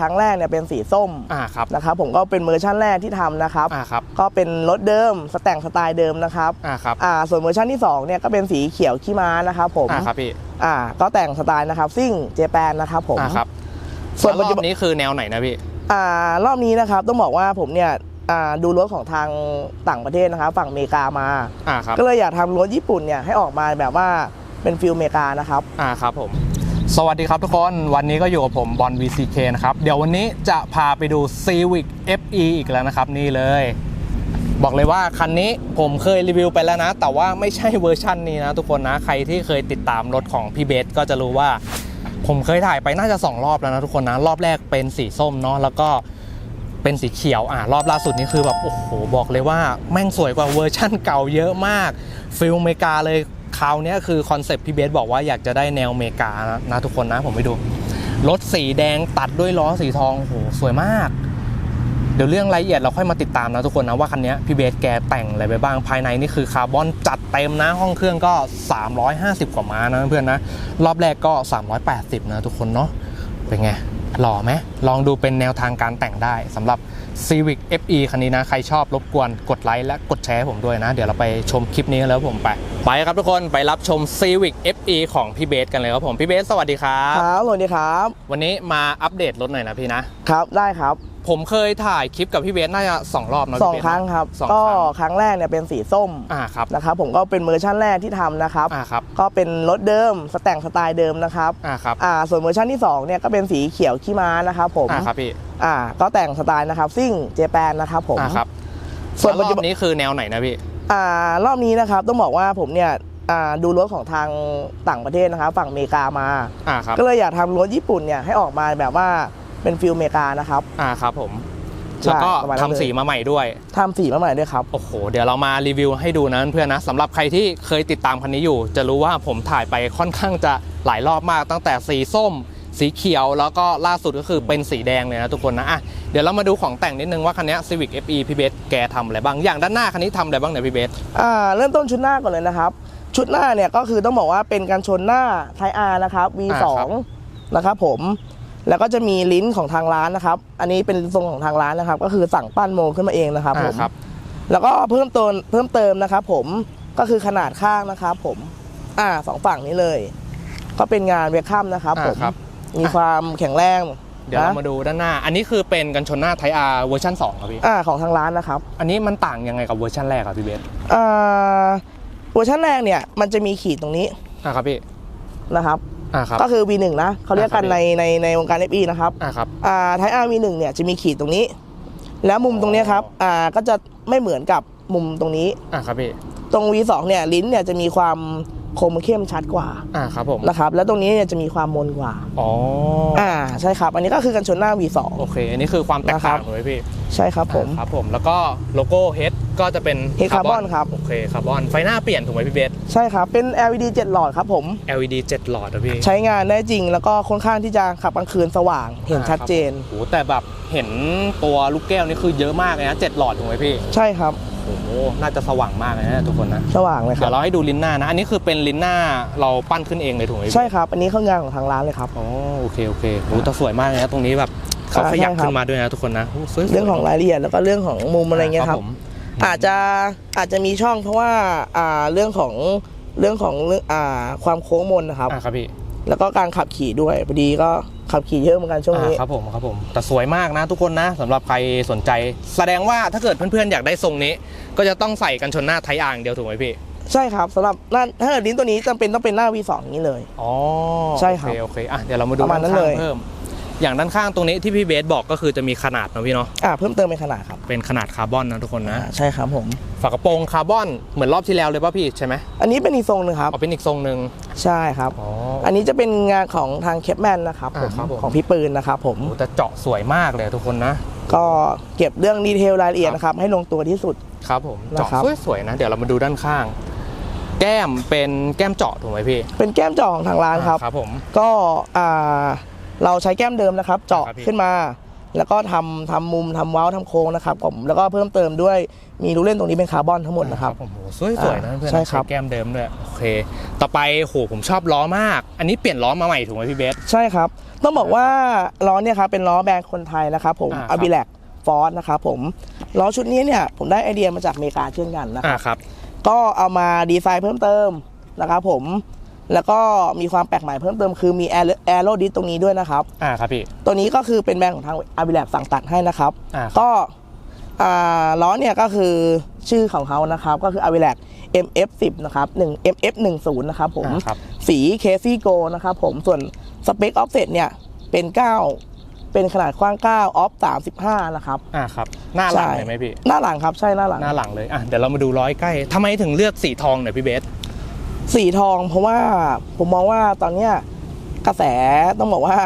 ครั้งแรกเนี่ยเป็นสีส้มอ่าครับนะครับผมก็เป็นเวอร์ชันแรกที่ทำนะครับอ่าครับก็เป็นรถเดิมสแต่งสไตล์เดิมนะครับอ่าครับอ่าส่วนเวอร์ชันที่สองเนี่ยก็เป็นสีเขียวขี้ม้านะครับผมอ่าครับพี่อ่าก็แต่งสไตล์นะครับซิ่งเจแปนนะครับผมอ่าครับส่วนรปัจอจุบบันนี้คือแนวไหนนะพี่อ่ารอบนี้นะครับต้องบอกว่าผมเนี่ยอ่าดูรถของทางต่างประเทศนะครับ ฝั่งอเมริกามาอ่าครับก็เลยอยากทำรถญี่ปุ่นเนี่ยให้ออกมาแบบว่าเป็นฟิลอเมริกานะครับอ่าครับผม สวัสดีครับทุกคนวันนี้ก็อยู่กับผมบอล VCK นะครับเดี๋ยววันนี้จะพาไปดู Civic FE อีกแล้วนะครับ นี่เลย บอกเลยว่าคันนี้ผมเคยรีวิวไปแล้วนะ แต่ว่าไม่ใช่เวอร์ชันนี้นะทุกคนนะใครที่เคยติดตามรถของพี่เบสก็จะรู้ว่า ผมเคยถ่ายไปน่าจะ 2 รอบแล้วนะทุกคนนะ รอบแรกเป็นสีส้มเนาะแล้วก็เป็นสีเขียวอ่ารอบล่าสุดนี่คือแบบโอ้โหบอกเลยว่าแม่งสวยกว่าเวอร์ชั่นเก่าเยอะมากฟิลอเมกาเลย คราวนี้คือคอนเซปต์พี่เบสบอกว่าอยากจะได้แนวอเมริกานะทุกคนนะผมไปดู รถสีแดงตัดด้วยล้อสีทองโอ้โหสวยมาก เดี๋ยวเรื่องรายละเอียดเราค่อยมาติดตามนะทุกคนนะว่าคันนี้พี่เบสแกแต่งอะไรไปบ้างภายในนี่คือคาร์บอนจัดเต็มนะห้องเครื่องก็ 350 กว่าม้านะเพื่อนนะ รอบแรกก็ 380 นะทุกคนเนาะเป็นไง หล่อไหมลองดูเป็นแนวทางการแต่งได้สำหรับ Civic FE คันนี้นะ ใครชอบรบกวนกดไลค์และกดแชร์ให้ผมด้วยนะ เดี๋ยวเราไปชมคลิปนี้กันแล้วผมไป ไปครับทุกคนไปรับชม Civic FE ของพี่เบสกันเลยครับผม พี่เบสสวัสดีครับครับสวัสดีครับ วันนี้มาอัปเดตรถหน่อยนะพี่นะ ครับได้ครับ ผมเคยถ่ายคลิปกับพี่เบสน่าจะสองรอบนะสองพี่เบสครั้งครับสองก็ครั้งครั้งแรกเนี่ยเป็นสีส้มอ่าครับนะครับผมก็เป็นเวอร์ชันแรกที่ทำนะครับ อ่าครับ ก็เป็นรถเดิมสแต่งสไตล์เดิมนะครับอ่าครับอ่าส่วนเวอร์ชันที่สองเนี่ยก็เป็นสีเขียวขี้ม้านะครับผมอ่าครับพี่อ่าก็แต่งสไตล์นะครับซิ่งเจแปนนะครับผมอ่าครับส่วนรปัจอจุบบันนี้คือแนวไหนนะพี่ อ่ารอบนี้นะครับต้องบอกว่าผมเนี่ยอ่าดูรถของทางต่างประเทศนะครับฝั่งอเมริกามา อ่าครับ ก็เลยอยากทำรถญี่ปุ่นเนี่ยให้ออกมาแบบว่า เป็นฟิลอเมริกานะครับ อ่าครับผม ใช่แล้วก็ประมาณนั้นทำสีมาใหม่ด้วย ทำสีมาใหม่ด้วยครับ โอ้โห เดี๋ยวเรามารีวิวให้ดูนะเพื่อนๆนะสำหรับใครที่เคยติดตามคันนี้อยู่ จะรู้ว่าผมถ่ายไปค่อนข้างจะหลายรอบมาก ตั้งแต่สีส้ม สีเขียว แล้วก็ล่าสุดก็คือเป็นสีแดงเลยนะทุกคนนะอะเดี๋ยวเรามาดูของแต่งนิดนึงว่าคันนี้ Civic FE พี่เบสแกทำอะไรบ้าง อย่างด้านหน้าคันนี้ทำอะไรบ้างเนี่ยพี่เบส อ่าเริ่มต้นชุดหน้าก่อนเลยนะครับ ชุดหน้าเนี่ยก็คือต้องบอกว่าเป็นการชนหน้าไทอาร์นะครับ V2 นะครับผม แล้วก็จะมีลิ้นของทางร้านนะครับ อันนี้เป็นทรงของทางร้านนะครับ ก็คือสั่งปั้นโมขึ้นมาเองนะครับผมอ่าครับ แล้วก็เพิ่มเติมเพิ่มเติมนะครับ ผมก็คือขนาดข้างนะครับผม อ่าสองฝั่งนี้เลย ก็เป็นงานเวคัมนะครับ ผมอ่าครับ มีความแข็งแรงเดี๋ยวเรานะมาดูด้านหน้า อันนี้คือเป็นกันชนหน้าไทอาร์เวอร์ชัน2ครับพี่ อ่าของทางร้านนะครับ อันนี้มันต่างยังไงกับเวอร์ชันแรกครับพี่เบสอ่าเวอร์ชันแรกเนี่ยมันจะมีขีดตรงนี้อ่าครับพี่นะครับ อ่าครับก็คือ V1 นะเขาเรียกกันอ่าครับในในในวงการ FE นะครับอ่าครับอ่าไทอาร์ V1 เนี่ยจะมีขีดตรงนี้ แล้วมุมตรงเนี้ยครับอ่าก็จะไม่เหมือนกับมุมตรงนี้อ่าครับพี่ตรง V2 เนี่ยลิ้นเนี่ยจะมีความคมเข้มชัดกว่าอ่าครับผมนะครับ แล้วตรงนี้เนี่ยจะมีความมนกว่าอ๋ออ่าใช่ครับ อันนี้ก็คือกันชนหน้า V2 โอเค อันนี้คือความแตกต่างนะครับถูกไหมพี่ใช่ครับผมอ่าครับผมแล้วก็โลโก้ Head ก็จะเป็น Head Carbon ครับ โอเคคาร์บอนไฟหน้าเปลี่ยนถูกไหมพี่เบสใช่ครับ เป็น LED 7 หลอดครับผม LED 7 หลอดอะพี่ใช้งานได้จริงแล้วก็ค่อนข้างที่จะขับกลางคืนสว่างเห็นชัดเจนโอ้โหแต่แบบเห็นตัวลูกแก้วนี่คือเยอะมากเลยนะ7หลอดถูกไหมพี่ ใช่ครับโอ้โหน่าจะสว่างมากเลยนะทุกคนนะสว่างเลยคเดี๋รัยบวเราให้ดูลิ้นหน้านะ อันนี้คือเป็นลิ้นหน้าเราปั้นขึ้นเองเลยถูกไหมพี่ใช่ครับอันนี้เครื่องงานของทางร้านเลยครับอ๋อโอเคโอเคโอ้แต่สวยมากเลยนะตรงนี้แบบเขาอ่าขยับใช่ครับขึ้นมาด้วยนะทุกคนนะโสวยๆเรื่องของรายละเอียดแล้วก็เรื่องของมุมอะไรเงี้ยครับผม อาจจะอาจจะมีช่องเพราะว่าอ่าเรื่องของเรื่องของเรื่องอ่าความโค้งมนนะครับ อ่าครับพี่แล้วก็การขับขี่ด้วยพอดีก็ขับขี่เยอะเหมือนกันช่วงนี้ อ่าครับผมครับผมแต่สวยมากนะทุกคนนะสำหรับใครสนใจ แสดงว่าถ้าเกิดเพื่อนๆอยากได้ทรงนี้ ก็จะต้องใส่กันชนหน้าไทยอ่างเดียวถูกไหมพี่ใช่ครับสำหรับหน้าถ้าเกิดลิ้นตัวนี้จำเป็นต้องเป็นหน้า V2 อย่างนี้เลย อ๋อใช่ครับโอเคโอเคอะเดี๋ยวเรามาดูประมาณด้านนั้นข้าเลงยเพิ่ม อย่างด้านข้างตรงนี้ที่พี่เบสบอกก็คือจะมีขนาดนะพี่เนาะอ่าเพิ่มเติมเป็นขนาดครับเป็นขนาดคาร์บอนนะทุกคนนะ อ่าใช่ครับผม ฝากระโปรงคาร์บอนเหมือนรอบที่แล้วเลยป่ะพี่ใช่ไหมอันนี้เป็นอีกทรงหนึงครับ เอาเป็นอีกทรงหนึ่ง ใช่ครับ อ๋ออันนี้จะเป็นงานของทางเคปแมนนะครับผมอ่าครับผม ของพี่ปืนนะครับผม โอ้แต่เจาะสวยมากเลยทุกคนนะ ก็เก็บเรื่องดีเทลรายละเอียดนะครับให้ลงตัวที่สุด ครับผมนะเจาะครับ สวยๆนะ เดี๋ยวเรามาดูด้านข้าง แก้มเป็นแก้มเจาะถูกไหมพี่เป็นแก้มเจาะของทางร้านครับ อ่ครับผม ก็อ่า เราใช้แก้มเดิมนะครับ เจาะครับพี่ ขึ้นมา แล้วก็ทำทำมุมทำเว้าทำโค้งนะครับผมแล้วก็เพิ่มเติมด้วยมีลูกเล่นตรงนี้เป็นคาร์บอนทั้งหมดนะครับ ผมโหสวยสวยๆนะอ่าเพื่อนใช่ครับ แก้มเดิมด้วยโอเค ต่อไปโหผมชอบล้อมาก อันนี้เปลี่ยนล้อมาใหม่ถูกไหมพี่เบส ใช่ครับ ต้องบอกว่าล้อเนี่ยครับเป็นล้อแบรนด์คนไทยนะครับผมอ่าครับ อาบิแลกฟอร์ดนะครับผมล้อชุดนี้เนี่ยผมได้ไอเดียมาจากอเมริกาเช่นกันนะคอ่ารับ ครับ ก็เอามาดีไซน์เพิ่มเติมนะครับผม แล้วก็มีความแปลกใหม่เพิ่มเติมคือมีแอโรดิสตรงนี้ด้วยนะครับ อ่าครับพี่ ตัวนี้ก็คือเป็นแบรนด์ของทางอาบิแลกสั่งตัดให้นะครับ อ่าครับ ก็อ่าล้อเนี่ยก็คือชื่อของเขานะครับ ก็คือ a v i l a c MF10 นะครับ1 MF10 นะครับผม อ่าครับ สีเคซี่โกนะครับผมส่วนสเปคออฟเซตเนี่ยเป็น 9 เป็นขนาดกว้าง 9 ออฟ 35 นะครับ อ่าครับ หน้าหลังใช่ เลยไหมพี่ หน้าหลังครับใช่หน้าหลัง หน้าหลังเลย อะเดี๋ยวเรามาดูร้อยใกล้ทำไมถึงเลือกสีทองหน่อยพี่เบส สีทองเพราะว่าผมมองว่าตอนเนี้ยกระแสต้องบอกว่า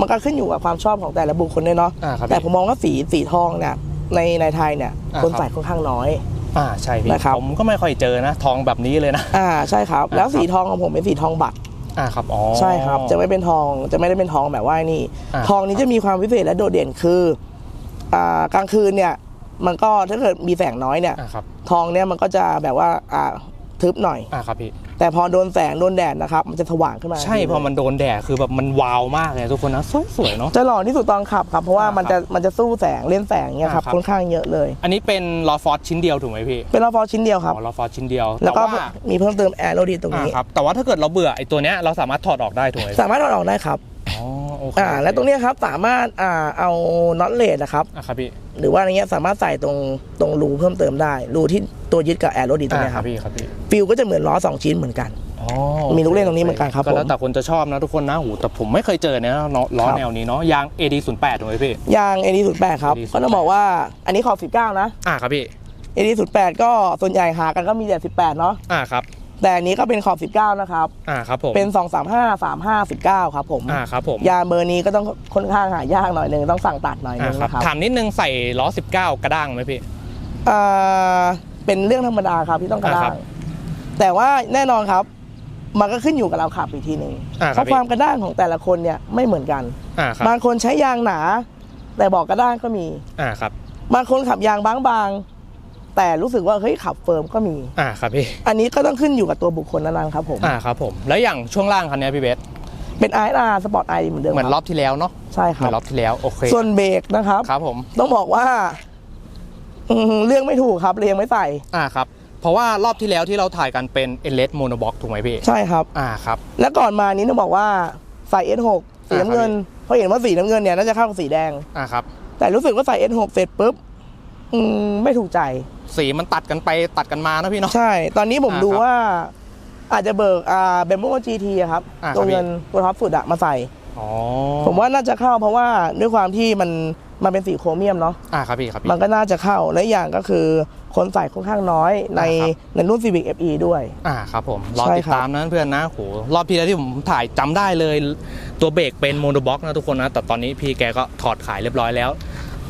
มันก็ขึ้นอยู่กับความชอบของแต่ละบุคคลด้วยเนาะอ่าครับแต่ผมมองว่าสีสีทองเนี่ยในในไทยเนี่ยอ่าคนครับ ใส่ค่อนข้างน้อย อ่าใช่พี่นะครับ ผมก็ไม่ค่อยเจอนะ ทองแบบนี้เลยนะ อ่าใช่ครับ อ่าแล้วสีครับทองของผมเป็นสีทองบัตรอ่าครับอ๋อ ใช่ครับ จะไม่เป็นทองจะไม่ได้เป็นทองแบบว่านี่ อ่า ทองนี้จะมีความพิเศษและโดดเด่นคืออ่ากลางคืนเนี่ย มันก็ถ้าเกิดมีแสงน้อยเนี่ย อ่าครับทองเนี่ยมันก็จะแบบว่าอ่าทึบหน่อย อ่าครับพี่ แต่พอโดนแสงโดนแดดนะครับมันจะสว่างขึ้นมาใช่พอมันโดนแดดคือแบบมันวาวมากเลยทุกคนนะสวยๆเนาะจะหล่อที่สุดตอนขับครับเพราะว่าอ่ามันจะมันจะสู้แสงเล่นแสงเนี่ยครับอ่าครับค่อนข้างเยอะเลย อันนี้เป็นลอฟอร์ชิ้นเดียวถูกไหมพี่เป็นรอฟอร์ชิ้นเดียวครับอ๋อลอฟอร์ชิ้นเดียว แล้วก็ต่ว่ามีเพิ่มเติมแอโรดีตรงอ่านี้ครับแต่ว่าถ้าเกิดเราเบื่อไอ้ตัวเนี้ยเราสามารถถอดออกได้ถูกไหมสามารถถอดออกได้ครับอ๋อ โอเคอ่าและตรงเนี้ยครับสามารถอ่าเอาน็อตเลสนะครับ อะครับพี่หรือว่าอะไรเงี้ยสามารถใส่ตรงตรงรูเพิ่มเติมได้ รูที่ตัวยึดกับแอโรดีตรงอ่าเนี้ยคครัรับบพี่ครับพี่ฟิลก็จะเหมือนล้อสองชิ้นเหมือนกัน อ๋อมีลูกเล่นตรงนี้เหมือนกันครับก็แล้วผมแต่คนจะชอบนะทุกคนนะหูแต่ผมไม่เคยเจอเนี่ยนะล้อครับ แนวนี้เนาะยาง AD08 ถูกไหมพี่ ยาง AD 0 8 ครับ AD08 ก็ต้องบอกว่าอันนี้ขอบ19 นะ อ่าครับพี่ AD 0 8 ก็ส่วนใหญ่หากันก็มีแต่18 เนาะอ่าครับ แต่อันนี้ก็เป็นขอบ 19 นะครับ อ่าครับผม เป็น 2 3 5 3 5 19 ครับผมอ่าครับผมยางเบอร์นี้ก็ต้องค่อนข้างหายากหน่อยหนึ่งต้องสั่งตัดหน่อยหอ่านึงครับนะครับ ถามนิดนึงใส่ล้อ 19 กระด้างไหมพี่ อ่า เป็นเรื่องธรรมดาครับที่ต้องกระด้าอ่าครังบแต่ว่าแน่นอนครับ มันก็ขึ้นอยู่กับเราขับอีกทีหนึ่งอ่าเพครับราะความกระด้างของแต่ละคนเนี่ยไม่เหมือนกัน อ่าครับ บางคนใช้ยางหนา แต่บอกกระด้างก็มี อ่าครับ บางคนขับยางบางๆ แต่รู้สึกว่าเฮ้ยขับเฟิร์มก็มี อ่าครับพี่ อันนี้ก็ต้องขึ้นอยู่กับตัวบุคคลนั้นๆครับผมอ่าครับผม แล้วอย่างช่วงล่างคันเนี้ยพี่เบส เป็น i อ r สปอร์ตไอเหมือนเดิมเหมือนรคอบที่แล้วเนาะ ใช่คเหมืรัอบนรอบที่แล้ว โอเค ส่วนเบรกนะครับ ครับผม ต้องบอกว่าอืมเรื่องไม่ถูกครับเรียงไม่ใส่ อ่าครับ เพราะว่ารอบที่แล้วที่เราถ่ายกันเป็น e l e s Monobox ถูกไหมพี่ ใช่ครับ อ่าครับ และก่อนมานี้ต้องบอกว่าใส่ S6 สีน้ำเงินเพราะเห็นว่าสีน้ำเงินเนี่ยน่าจะเข้ากับสีแดง อ่าครับ แต่รู้สึกว่าใส่ S6 เสร็จปุ๊บอืมไม่ถูกใจ สีมันตัดกันไปตัดกันมานะพี่เนาะ ใช่ ตอนนี้ผมอ่าดูครับว่า อาจจะเบิกอ่าเบมโบจีทีครับ อ่าครับตัวเงินตัวท็อปสุดอะมาใส่อ๋อผมว่าน่าจะเข้าเพราะว่าด้วยความที่มันมันเป็นสีโครเมียมเนาะ อ่าครับพี่ครับพี่ มันก็น่าจะเข้า และอีกอย่างก็คือคนใส่ค่อนข้างน้อยในอ่าครับ ในรุ่น Civic FE ด้วย อ่าครับผมรอใช่ติดครับ ตามนะเพื่อนนะโหรอบที่แล้วที่ผมถ่ายจำได้เลย ตัวเบรกเป็นโมโนบ็อกนะทุกคนนะ แต่ตอนนี้พี่แกก็ถอดขายเรียบร้อยแล้ว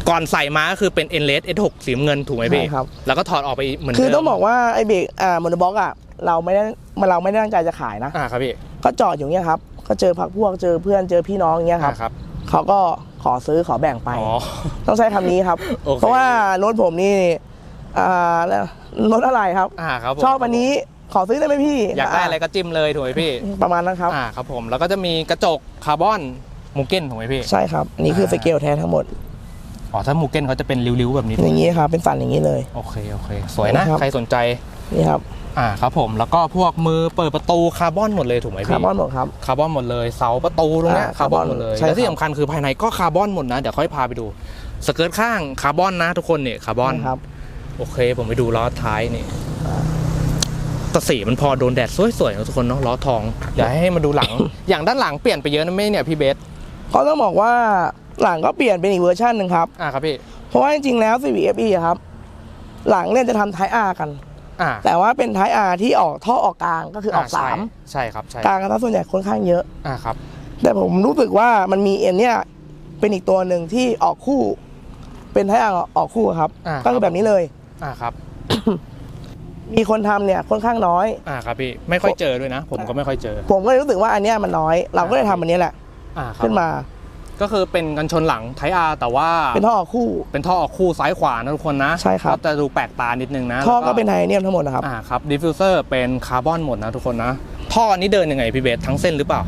ก่อนใส่มาก็คือเป็น e n l e s S6 สีน้ำเงินถูกไหมพี่ใช่ครับ แล้วก็ถอดออกไปเหมือนคือเดิมต้องบอกว่าไอ้เบรกอ่ามอนบ็อกอะเราไม่ได้มันเราไม่ได้ตั้งใจจะขายนะ อ่าครับพี่ก็จอดอยู่เงี้ยครับ ก็เจอพักพวกเจอเพื่อนเจอพี่น้องเงี้ยครับ อ่าครับเขาก็ขอซื้อขอแบ่งไป อ๋อ ต้องใช้คำนี้ครับ โอเค เพราะว่ารถผมนี่อ่าแล้วรถอะไรครับ อ่าครับผมชอบอันนี้ขอซื้อได้ไหมพี่อยากได้อะไรก็จิ้มเลยถูกไหมพี่ประมาณนั้นครับ อ่าครับผมแล้วก็จะมีกระจกคาร์บอนมูเก้นถูกไหมพี่ ใช่ครับอันนี้คือสเกลแท้ทั้งหมด อ๋อถ้ามูเก้นเขาจะเป็นริ้วๆแบบนี้อย่างนี้ครับเป็นสันอย่างนี้เลยโอเคโอเค สวยนะครับใครสนใจนี่ครับอ่าครับผมแล้วก็พวกมือเปิดประตูคาร์บอนหมดเลยถูกไหมพี่คาร์บอนหมดครับคาร์บอนหมดเลยเสาประตูตรงเนี้ยอ่าคาร์บอนหมดเลยใช่ครับและที่สำคัญคือภายในก็คาร์บอนหมดนะเดี๋ยวค่อยพาไปดูสเกิร์ตข้างคาร์บอนนะทุกคนเนี่ยคาร์บอนครับโอเค ผมไปดูล้อท้ายนี่แต่สีมันพอโดนแดดสวยๆนะทุกคนเนาะล้อทองเดี๋ยวให้มาดูหลัง อย่างด้านหลังเปลี่ยนไปเยอะนะไหมเนี่ยพี่เบสก็ต้องบอกว่า หลังก็เปลี่ยนเป็นอีกเวอร์ชันหนึ่งครับ อ่าครับพี่ เพราะว่าจริงๆแล้ว Civic FE อะครับ หลังเนี่ยจะทำไทอาร์กัน อ่าแต่ว่าเป็นไทอาร์ที่ออกท่อออกกลางก็คือออกใช่สามใช่ครับใช่กลางกันซะส่วนใหญ่ค่อนข้างเยอะ อ่าครับ แต่ผมรู้สึกว่ามันมีเอ็นเนี่ยเป็นอีกตัวหนึ่งที่ออกคู่ เป็นไทอาร์ออกคู่ครับ อ่าก็คือแบบนี้เลย อ่าครับ มีคนทำเนี่ยค่อนข้างน้อย อ่าครับพี่ ไม่ค่อยเจอด้วยนะ ผมก็ไม่ค่อยเจอ ผมก็เลยรู้สึกว่าอันเนี้ยมันน้อย เราก็เลยทำอันนี้แหละ อ่าครับ ขึ้นมา ก็คือเป็นกันชนหลังไทอาแต่ว่าเป็นท่อคู่ เป็นท่อออกคู่ซ้ายขวานะทุกคนนะใช่ครับก็จะดูแปลกตานิดนึงนะท่อแล้วก็เป็นไทเทเนียมทั้งหมดนะครับอ่าครับดิฟฟิวเซอร์เป็นคาร์บอนหมดนะทุกคนนะท่อนี้เดินยังไงพี่เบสทั้งเส้นหรือเปล่า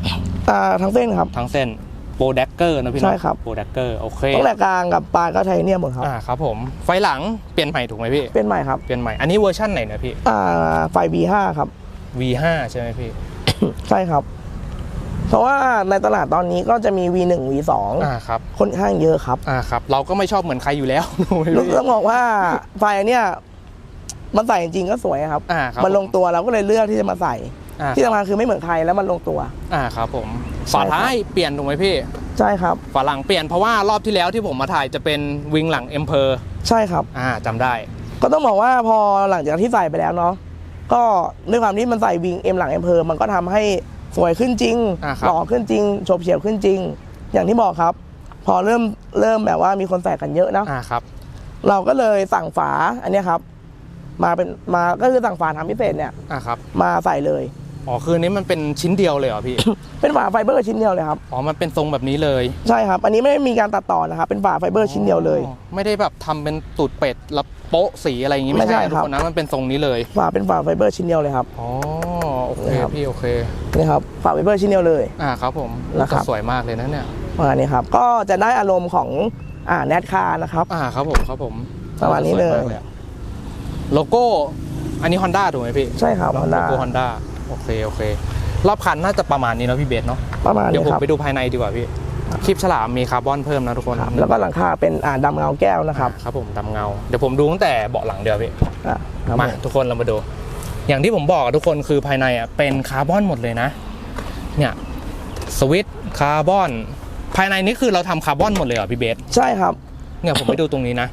อ่าทั้งเส้นครับทั้งเส้นโปรแดกเกอร์นะพี่เนาะใช่ครับโปรแดกเกอร์โอเคตั้งแต่กลางกับปลายก็ไทเทเนียมหมดครับอ่าครับผมไฟหลังเปลี่ยนใหม่ถูกไหมพี่เป็นใหม่ครับเปลี่ยนใหม่อันนี้เวอร์ชั่นไหนนะพี่อ่าไฟ B5 ครับ V5 ใช่ไหมพี่ใช่ครับ เพราะว่าในตลาดตอนนี้ก็จะมี V1 V2 อ่าครับค่อนข้างเยอะครับอ่าครับ เราก็ไม่ชอบเหมือนใครอยู่แล้วถูกไหมพี่ต้องบอกว่าไฟอันเนี้ยมันใส่จริงๆก็สวยครับ อ่าครับมันลงตัวเราก็เลยเลือกที่จะมาใส่อ่าที่สำคัญคือไม่เหมือนใครแล้วมันลงตัว อ่าครับผมใช่ฝาครับท้ายเปลี่ยนถูกไหมพี่ ใช่ครับฝาหลังเปลี่ยนเพราะว่ารอบที่แล้วที่ผมมาถ่ายจะเป็นวิงหลังเอ็มเพอร์ใช่ครับ อ่าจำได้ ก็ต้องบอกว่าพอหลังจากที่ใส่ไปแล้วเนาะก็ด้วยความที่มันใส่วิงเอ็มหลังเอ็มเพอร์มันก็ทำให้ สวยขึ้นจริงอ่าครับ หล่อขึ้นจริงโฉบเฉี่ยวขึ้นจริง อย่างที่บอกครับ พอเริ่มเริ่มแบบว่ามีคนใส่กันเยอะเนาะอ่าครับ เราก็เลยสั่งฝาอันเนี้ยครับ มาเป็นมาก็คือสั่งฝาทำพิเศษเนี่ย อ่าครับ มาใส่เลย อ๋อคืออนนี้มันเป็นชิ้นเดียวเลยเหรอพี่ เป็นฝาไฟเบอร์ชิ้นเดียวเลยครับอ๋อมันเป็นทรงแบบนี้เลยใช่ครับอันนี้ไม่ได้มีการตัดต่อนะครับเป็นฝาไฟเบอร์ชิ้นเดียวเลย อ๋อไม่ได้แบบทำเป็นตูดเป็ดแล้วโป๊ะสีอะไรอย่างงี้ไม่ไม่ใช่ใช่ทุคกรับ คนนะมันเป็นทรงนี้เลยฝาเป็นฝาไฟเบอร์ชิ้นเดียวเลยครับ อ๋อโอเคนะครับ พี่โอเคนี่ครับฝาไฟเบอร์ชิ้นเดียวเลย อ่าครับผมนะครับสวยมากเลยนะเนี่ยประมาณนี้ครับก็จะได้อารมณ์ของอ่าแนทคาร์นะครับ อ่าครับผมครับผมประมาณนี้เลย สวมกอะโลโก้อันนี้ Honda ถูกไหมพี่ใช่ครับโล Honda โก้ Honda โอเคโอเค รอบคันน่าจะประมาณนี้เนาะพี่เบสเนาะประมาณเดี๋ยวนี้ผมครับ ไปดูภายในดีกว่าพี่คลิปฉลามมีคาร์บอนเพิ่มนะทุกคนครับแล้วก็หลังคาเป็นอ่าดำเงาแก้วนะครับครับผมดำเงา เดี๋ยวผมดูตั้งแต่เบาะหลังเดียวพี่ อ่าครับมาผมทุกคนเรามาดู อย่างที่ผมบอกอะทุกคนคือภายในอะเป็นคาร์บอนหมดเลยนะ เนี่ยสวิตช์คาร์บอน ภายในนี้คือเราทำคาร์บอนหมดเลยเหรอพี่เบสใช่ครับ เนี่ยผมไปดูตรงนี้นะ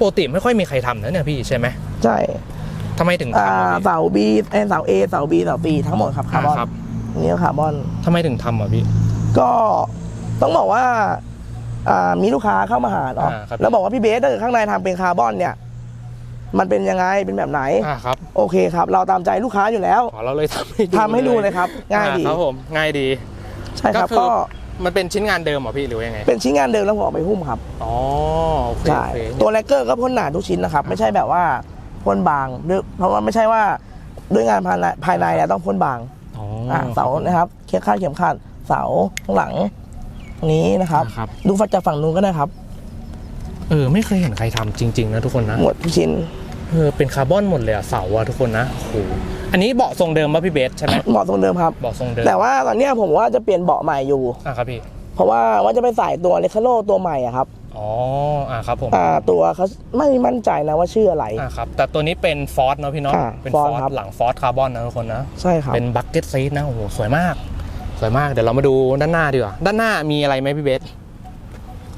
ปกติไม่ค่อยมีใครทำนะเนี่ยพี่ใช่ไหมใช่ ทำไมถึงอ่าทำอะพี่เสาบีเอยเสาเอเสาบีเสาบีทั้งหมดครับคาร์บอนอ่าครับนี่ก็คาร์บอน ทำไมถึงทำอะพี่ ก็ต้องบอกว่าอ่ามีลูกค้าเข้ามาหาเนาะอ่าครับ แล้วบอกว่าพี่เบสถ้าเกิดข้างในทำเป็นคาร์บอนเนี่ย มันเป็นยังไงเป็นแบบไหน อ่าครับโอเคครับ เราตามใจลูกค้าอยู่แล้วขอเราเลยทำให้ดูทำให้ดูเลยครับ ง่ายดี อ่ครับผมง่ายดีใช่ครับก็คือก็มันเป็นชิ้นงานเดิมเหรอพี่หรือว่ายังไงเป็นชิ้นงานเดิมแล้วผมเอาไปหุ้มครับ อ๋อโอเคใช่โอเคตัวแลกเกอร์ก็พ่นหนาทุกชิ้นนะครับ ไม่ใช่แบบว่า พ่นบางด้วยเพราะว่าไม่ใช่ว่าด้วยงานภายในภายในแล้วต้องพ่นบางอ๋ออ่าเสานะครับเคียงข้างเข็มขัดเสาข้างหลังนี้นะครับครับ ดูฟัจากฝั่งนู้นก็ได้ครับ เออไม่เคยเห็นใครทำจริง ๆ นะทุกคนนะหมดทุกชิ้นเออเป็นคาร์บอนหมดเลยอะเสาอะทุกคนนะโอ้โหอันนี้เบาะทรงเดิมป่ะพี่เบสใช่ไหมเหมาะตรงเดิมครับ เบาะทรงเดิมแต่ว่าตอนเนี้ยผมว่าจะเปลี่ยนเบาะใหม่อยู่ อะครับพี่ เพราะว่าว่าจะไปใส่ตัวเลคาโลตัวใหม่อะครับ อ๋ออะครับผมอ่าตัวเขาไม่มั่นใจนะว่าชื่ออะไรอะครับแต่ตัวนี้เป็นฟอร์สเนาะพี่เนาะอ่าเป็น Ford ฟอร์ครับสหลังฟอร์สคาร์บอนนะทุกคนนะใช่ครับเป็นบักเก็ตซีทนะโอ้โหสวยมาก สวยมากเดี๋ยวเรามาดูด้านหน้าดีกว่าด้านหน้ามีอะไรไหมพี่เบส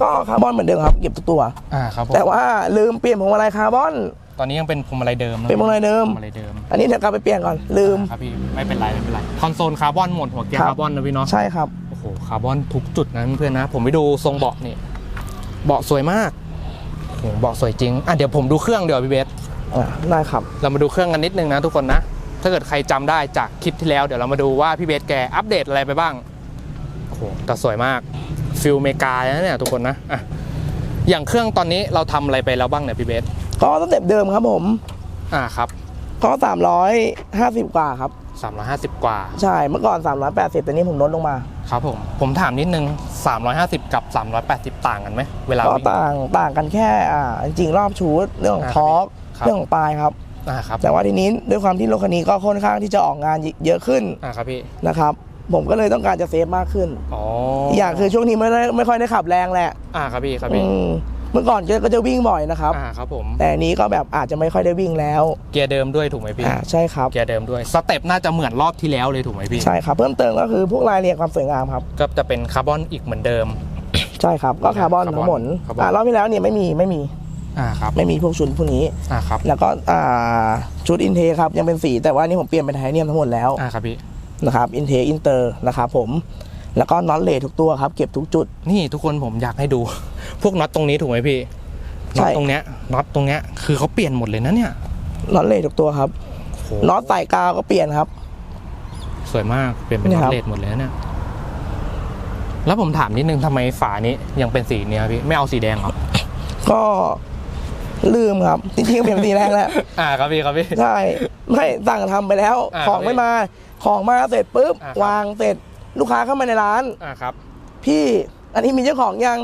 ก็คาร์บอนเหมือนเดิมครับเก็บทุกตัวอ่าครับผมแต่ว่าลืมเปลี่ยนพวงมาลัยคาร์บอนตอนนี้ยังเป็นพวงมาลัยเดิมะเป็นพวงมาลัยเดิมพวงมาลัยเดิม อันนี้เดี๋ยวกลับไปเปลี่ยนก่อนลืมครับพี่ไม่เป็นไรไม่เป็นไรคอนโซลคาร์บอนหมดหัวเกียร์ครับคาร์บอนนะพี่เนาะใช่ครับโอ้โหคาร์บอนทุกจุดนะเพื่อนๆนะ ผมไปดูทรงเบาะนี่ เบาะสวยมากโอ้โหเบาะสวยจริง อะเดี๋ยวผมดูเครื่องเดี๋ยวาพี่เบส อ่าได้ครับ เรามาดูเครื่องกันนิดนึงนะทุกคนนะ ถ้าเกิดใครจำได้จากคลิปที่แล้ว เดี๋ยวเรามาดูว่าพี่เบสแกอัปเดตอะไรไปบ้าง โอ้โหแต่สวยมาก ฟิลเมกานะเนี่ยทุกคนนะอะอย่างเครื่องตอนนี้เราทำอะไรไปแล้วบ้างเนี่ยพี่เบส ก็สเต็ปเดิมครับผม อ่าครับ ก็สามร้อยห้าสิบกว่าครับ 350 กว่า ใช่เมื่อก่อน 380แต่นี้ผมลดลงมาครับผมผมถามนิดนึง 350 กับ 380 ต่างกันไหมเวลาก็วิ่ง ต่างต่างกันแค่อ่าจริงๆรอบชูดเรื่องของอ่าทอร์กครับ เรื่องของปลายครับ อ่าครับแต่ว่าทีนี้ด้วยความที่รถคันนี้ก็ค่อนข้างที่จะออกงานเยอะขึ้นอ่าครับพี่นะครับผมก็เลยต้องการจะเซฟมากขึ้น อ๋ออีกอย่างคือช่วงนี้ไม่ได้ไม่ค่อยได้ขับแรงแหละอ่าครับพี่ครับอืพี่ม เมื่อก่อนก็ก็จะวิ่งบ่อยนะครับ อ่าครับผม แต่อันนี้ก็แบบอาจจะไม่ค่อยได้วิ่งแล้วเกียร์เดิมด้วยถูกไหมพี่ อ่าใช่ครับ เกียร์เดิมด้วย สเต็ปน่าจะเหมือนรอบที่แล้วเลยถูกไหมพี่ ใช่ครับ เพิ่มเติมก็คือพวกรายละเอียดความสวยงามครับ ก็จะเป็นคาร์บอนอีกเหมือนเดิม ใช่ครับก็คาร์บอนคาร์บอนทั้งหมดคาร์บอน อ่ารอบที่แล้วเนี่ยไม่มีไม่มีอ่าครับ ไม่มีพวกชุดพวกนี้ อ่าครับ แล้วก็อ่าชุดอินเทครับยังเป็นสีแต่ว่านี่ผมเปลี่ยนเป็นไทเทเนียมทั้งหมดแล้วอ่าครับพี่ นะครับอินเทอินเตอร์นะครับผม แล้วก็น็อตเลททุกตัวครับ เก็บทุกจุด นี่ทุกคนผมอยากให้ดู พวกน็อตตรงนี้ถูกไหมพี่ใช่น็อตตรงเนี้ยน็อตตรงเนี้ยคือเขาเปลี่ยนหมดเลยนะเนี่ยน็อตเลททุกตัวครับโอ้โหน็อตใส่กาวก็เปลี่ยนครับ สวยมากเปลี่ยนเป็นนี่น็อครัตบเลดหมดเลยนะเนี่ยแล้วผมถามนิดนึงทำไมฝานี้ยังเป็นสีเนี้ยพี่ไม่เอาสีแดงเหรอก็ลืมครับจริงๆก็เป็นสีแรกแล้วอ่าครับพี่ครับพี่ใช่ไม่สั่งทำไปแล้วอ่าของไม่มาของมาเสร็จปุ๊บอ่าครับวางเสร็จ ลูกค้าเข้ามาในร้าน อ่าครับ พี่อันนี้มีเจ้าของยัง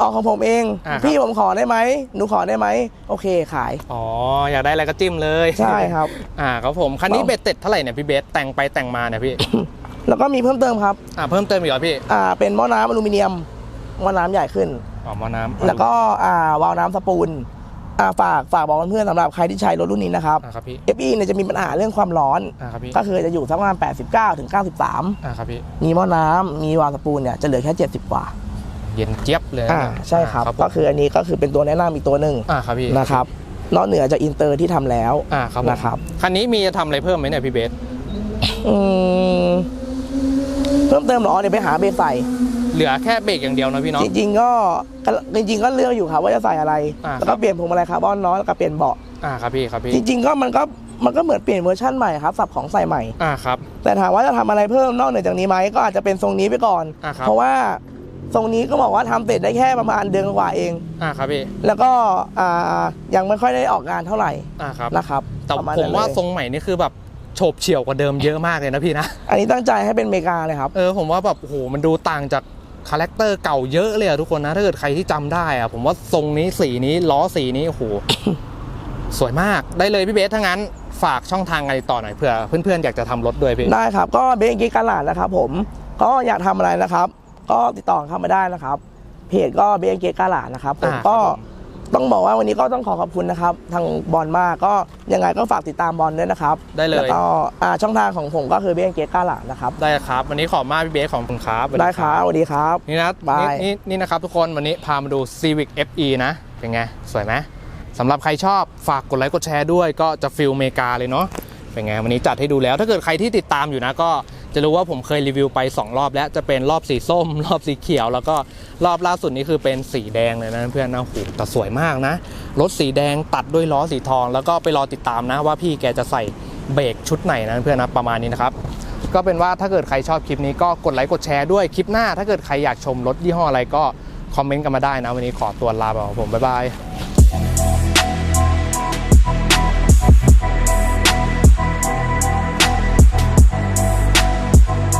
ออกของผมเอง อ่าครับ พี่ผมขอได้ไหมหนูขอได้ไหมโอเคขาย อ๋ออยากได้อะไรก็จิ้มเลยใช่ครับ อ่าครับผมคันนี้ลองเบ็ดเสร็จเท่าไหร่เนี่ยพี่เบสแต่งไปแต่งมาเนี่ยพี่ แล้วก็มีเพิ่มเติมครับ อ่าเพิ่มเติมอีกเหรอพี่อ่า เป็นหม้อน้ำอลูมิเนียมหม้อน้ำใหญ่ขึ้น อ๋อหมอน้ำแล้วก็อ่าวาล์วน้ำสปูน อ่าฝากฝากบอกเพื่อนๆสำหรับใครที่ใช้รถรุ่นนี้นะครับ อ่าครับพี่ FE เนี่ยจะมีปัญหาเรื่องความร้อน อ่าครับพี่ ก็คือจะอยู่สักประมาณ 89ถึง93 อ่าครับพี่ มีหม้อน้ำมีวาล์วสปูนเนี่ยจะเหลือแค่ 70 กว่า เย็นเจี๊ยบเลยนะอ่าใช่ครับ ผมก็คืออันนี้ก็คือเป็นตัวแนะนำอีกตัวหนึ่งอ่าครับพี่นะครับนอกเหนือจากอินเตอร์ที่ทำแล้ว อ่าครับผมนะครับ คันนี้มีจะทำอะไรเพิ่มไหมเนี่ยพี่เบส อืมเพิ่มเติมเหรอเดี๋ยวไปหาเบรกใส่ เหลือแค่เบรกอย่างเดียวนะพี่เนาะ จริงๆก็ก็จริง ๆ ก็เลือกอยู่ครับว่าจะใส่อะไร อ่าแล้วครัก็บเปลี่ยนพวงมาลัยคาร์บอนเน้อยแล้วก็เปลี่ยนเบาะอ่าครับพี่ครับพี่จริง ๆ ก็มันก็มันก็เหมือนเปลี่ยนเวอร์ชั่นใหม่ครับสับของใส่ใหม่ อ่าครับ แต่ถามว่าจะทำอะไรเพิ่มนอกเหนือจากนี้ไหมก็อาจจะเป็นทรงนี้ไปก่อน อ่าครับ เพราะว่าทรงนี้ก็บอกว่าทำเสร็จได้แค่ประมาณเดือนกว่าเอง อ่าครับพี่แล้วก็อ่ายังไม่ค่อยได้ออกงานเท่าไหร่อ่าครับนะครับแต่ประมาณผมนั้นว่าเลยทรงใหม่นี่คือแบบโฉบเฉี่ยวกว่าเดิมเยอะมากเลยนะพี่นะ อันนี้ตั้งใจให้เป็นอเมริกาเลยครับ เออผมว่าแบบโอ้โหมันดูต่างจาก คาแรคเตอร์เก่าเยอะเลยอะทุกคนนะถ้าเกิดใครที่จำได้อะผมว่าทรงนี้สีนี้ล้อสีนี้โอ้โหสวยมากได้เลยพี่เบสถ้างั้นฝากช่องทางอะไรต่อหน่อยเผื่อเพื่อนๆอยากจะทำรถด้วยพี่ได้ครับ ก็เบงกี้การหลาดนะครับผมก็อยากทำอะไรนะครับ ก็ติดต่อเข้ามาได้นะครับ เพจก็เบงกี้การหลาดนะครับผมอ่าก็ครับผม ต้องบอกว่าวันนี้ก็ต้องขอขอบคุณนะครับ ทางบอลมากก็ยังไงก็ฝากติดตามบอลด้วยนะครับได้เลย แล้วก็อ่าช่องทางของผมก็คือเบงกี้การหลาดนะครับ ได้ครับ วันนี้ขอบมากพี่เบสขอบคุณครับสวัสได้ครับสวัสดีครับ นี่นะบาย นี่นี่นี่นะครับทุกคนวันนี้พามาดู Civic FE นะเป็นไง สวยไหมสำหรับใครชอบฝากกดไลค์กดแชร์ด้วย ก็จะฟิลเมกาเลยเนาะเป็นไงวันนี้จัดให้ดูแล้ว ถ้าเกิดใครที่ติดตามอยู่นะก็ จะรู้ว่าผมเคยรีวิวไป 2 รอบแล้วจะเป็นรอบสีส้ม รอบสีเขียว แล้วก็รอบล่าสุดนี้คือเป็นสีแดงเลยนะเพื่อนนะโอ้โหแต่สวยมากนะ รถสีแดงตัดด้วยล้อสีทอง แล้วก็ไปรอติดตามนะว่าพี่แกจะใส่เบรกชุดไหนนะเพื่อนนะประมาณนี้นะครับก็เป็นว่าถ้าเกิดใครชอบคลิปนี้ก็กดไลค์กดแชร์ด้วยคลิปหน้า ถ้าเกิดใครอยากชมรถยี่ห้ออะไรก็คอมเมนต์กันมาได้นะ วันนี้ขอตัวลาไปผมบ๊ายบาย